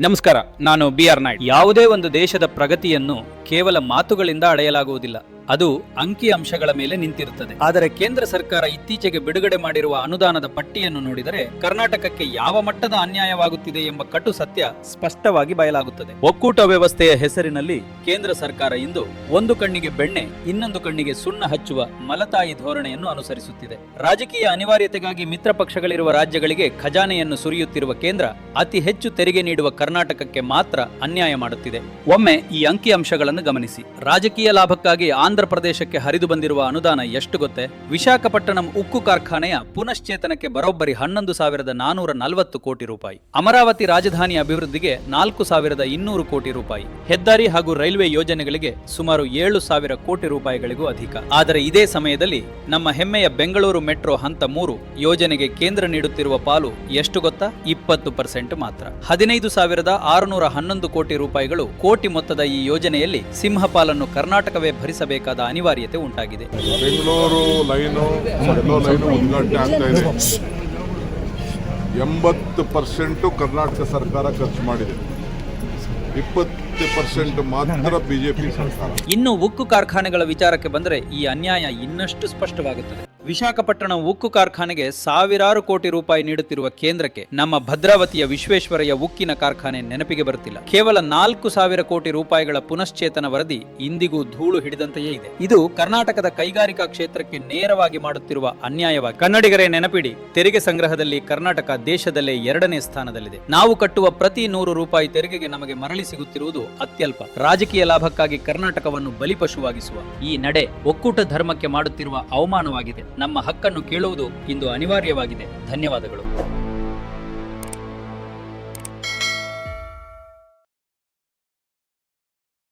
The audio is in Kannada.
ನಮಸ್ಕಾರ ನಾನು ಬಿ ಆರ್ ನಾಯ್ಡು. ಯಾವುದೇ ಒಂದು ದೇಶದ ಪ್ರಗತಿಯನ್ನು ಕೇವಲ ಮಾತುಗಳಿಂದ ಅಳೆಯಲಾಗುವುದಿಲ್ಲ. ಅದು ಅಂಕಿ ಅಂಶಗಳ ಮೇಲೆ ನಿಂತಿರುತ್ತದೆ. ಆದರೆ ಕೇಂದ್ರ ಸರ್ಕಾರ ಇತ್ತೀಚೆಗೆ ಬಿಡುಗಡೆ ಮಾಡಿರುವ ಅನುದಾನದ ಪಟ್ಟಿಯನ್ನು ನೋಡಿದರೆ ಕರ್ನಾಟಕಕ್ಕೆ ಯಾವ ಮಟ್ಟದ ಅನ್ಯಾಯವಾಗುತ್ತಿದೆ ಎಂಬ ಕಟು ಸತ್ಯ ಸ್ಪಷ್ಟವಾಗಿ ಬಯಲಾಗುತ್ತದೆ. ಒಕ್ಕೂಟ ವ್ಯವಸ್ಥೆಯ ಹೆಸರಿನಲ್ಲಿ ಕೇಂದ್ರ ಸರ್ಕಾರ ಇಂದು ಒಂದು ಕಣ್ಣಿಗೆ ಬೆಣ್ಣೆ, ಇನ್ನೊಂದು ಕಣ್ಣಿಗೆ ಸುಣ್ಣ ಹಚ್ಚುವ ಮಲತಾಯಿ ಧೋರಣೆಯನ್ನು ಅನುಸರಿಸುತ್ತಿದೆ. ರಾಜಕೀಯ ಅನಿವಾರ್ಯತೆಗಾಗಿ ಮಿತ್ರ ಪಕ್ಷಗಳಿರುವ ರಾಜ್ಯಗಳಿಗೆ ಖಜಾನೆಯನ್ನು ಸುರಿಯುತ್ತಿರುವ ಕೇಂದ್ರ ಅತಿ ಹೆಚ್ಚು ತೆರಿಗೆ ನೀಡುವ ಕರ್ನಾಟಕಕ್ಕೆ ಮಾತ್ರ ಅನ್ಯಾಯ ಮಾಡುತ್ತಿದೆ. ಒಮ್ಮೆ ಈ ಅಂಕಿ ಅಂಶಗಳನ್ನು ಗಮನಿಸಿ. ರಾಜಕೀಯ ಲಾಭಕ್ಕಾಗಿ ಆಂಧ್ರ ಪ್ರದೇಶಕ್ಕೆ ಹರಿದು ಬಂದಿರುವ ಅನುದಾನ ಎಷ್ಟು ಗೊತ್ತೇ? ವಿಶಾಖಪಟ್ಟಣಂ ಉಕ್ಕು ಕಾರ್ಖಾನೆಯ ಪುನಶ್ಚೇತನಕ್ಕೆ ಬರೋಬ್ಬರಿ ಹನ್ನೊಂದು ಸಾವಿರದ ನಾನೂರ ನಲವತ್ತು ಕೋಟಿ ರೂಪಾಯಿ. ಅಮರಾವತಿ ರಾಜಧಾನಿ ಅಭಿವೃದ್ಧಿಗೆ ನಾಲ್ಕು ಸಾವಿರದ ಇನ್ನೂರು ಕೋಟಿ ರೂಪಾಯಿ. ಹೆದ್ದಾರಿ ಹಾಗೂ ರೈಲ್ವೆ ಯೋಜನೆಗಳಿಗೆ ಸುಮಾರು ಏಳು ಸಾವಿರ ಕೋಟಿ ರೂಪಾಯಿಗಳಿಗೂ ಅಧಿಕ. ಆದರೆ ಇದೇ ಸಮಯದಲ್ಲಿ ನಮ್ಮ ಹೆಮ್ಮೆಯ ಬೆಂಗಳೂರು ಮೆಟ್ರೋ ಹಂತ ಮೂರು ಯೋಜನೆಗೆ ಕೇಂದ್ರ ನೀಡುತ್ತಿರುವ ಪಾಲು ಎಷ್ಟು ಗೊತ್ತಾ? ಇಪ್ಪತ್ತು ಪರ್ಸೆಂಟ್ ಮಾತ್ರ. ಹದಿನೈದು ಸಾವಿರದ ಆರುನೂರ ಹನ್ನೊಂದು ಕೋಟಿ ರೂಪಾಯಿಗಳು ಕೋಟಿ ಮೊತ್ತದ ಈ ಯೋಜನೆಯಲ್ಲಿ ಸಿಂಹಪಾಲನ್ನು ಕರ್ನಾಟಕವೇ ಭರಿಸಬೇಕಾದ ಅನಿವಾರ್ಯತೆ ಉಂಟಾಗಿದೆ. ಬೆಂಗಳೂರು ಲೈನು ಮೆಟ್ರೋ ಲೈನು ಉದ್ಘಾಟನೆ ಆಗ್ತಾ ಇದೆ. ಎಂಬತ್ತು ಪರ್ಸೆಂಟು ಕರ್ನಾಟಕ ಸರ್ಕಾರ ಖರ್ಚು ಮಾಡಿದೆ. ಇಪ್ಪತ್ತು ಪರ್ಸೆಂಟ್ ಮಾತ್ರ ಬಿಜೆಪಿ ಸರ್ಕಾರ. ಇನ್ನು ಉಕ್ಕು ಕಾರ್ಖಾನೆಗಳ ವಿಚಾರಕ್ಕೆ ಬಂದರೆ ಈ ಅನ್ಯಾಯ ಇನ್ನಷ್ಟು ಸ್ಪಷ್ಟವಾಗುತ್ತದೆ. ವಿಶಾಖಪಟ್ಟಣ ಉಕ್ಕು ಕಾರ್ಖಾನೆಗೆ ಸಾವಿರಾರು ಕೋಟಿ ರೂಪಾಯಿ ನೀಡುತ್ತಿರುವ ಕೇಂದ್ರಕ್ಕೆ ನಮ್ಮ ಭದ್ರಾವತಿಯ ವಿಶ್ವೇಶ್ವರಯ್ಯ ಉಕ್ಕಿನ ಕಾರ್ಖಾನೆ ನೆನಪಿಗೆ ಬರುತ್ತಿಲ್ಲ. ಕೇವಲ ನಾಲ್ಕು ಸಾವಿರ ಕೋಟಿ ರೂಪಾಯಿಗಳ ಪುನಶ್ಚೇತನ ವರದಿ ಇಂದಿಗೂ ಧೂಳು ಹಿಡಿದಂತೆಯೇ ಇದೆ. ಇದು ಕರ್ನಾಟಕದ ಕೈಗಾರಿಕಾ ಕ್ಷೇತ್ರಕ್ಕೆ ನೇರವಾಗಿ ಮಾಡುತ್ತಿರುವ ಅನ್ಯಾಯವಾಗಿ ಕನ್ನಡಿಗರೇ ನೆನಪಿಡಿ, ತೆರಿಗೆ ಸಂಗ್ರಹದಲ್ಲಿ ಕರ್ನಾಟಕ ದೇಶದಲ್ಲೇ ಎರಡನೇ ಸ್ಥಾನದಲ್ಲಿದೆ. ನಾವು ಕಟ್ಟುವ ಪ್ರತಿ ನೂರು ರೂಪಾಯಿ ತೆರಿಗೆಗೆ ನಮಗೆ ಮರಳಿ ಸಿಗುತ್ತಿರುವುದು ಅತ್ಯಲ್ಪ. ರಾಜಕೀಯ ಲಾಭಕ್ಕಾಗಿ ಕರ್ನಾಟಕವನ್ನು ಬಲಿಪಶುವಾಗಿಸುವ ಈ ನಡೆ ಒಕ್ಕೂಟ ಧರ್ಮಕ್ಕೆ ಮಾಡುತ್ತಿರುವ ಅವಮಾನವಾಗಿದೆ. ನಮ್ಮ ಹಕ್ಕನ್ನು ಕೇಳುವುದು ಇಂದು ಅನಿವಾರ್ಯವಾಗಿದೆ. ಧನ್ಯವಾದಗಳು.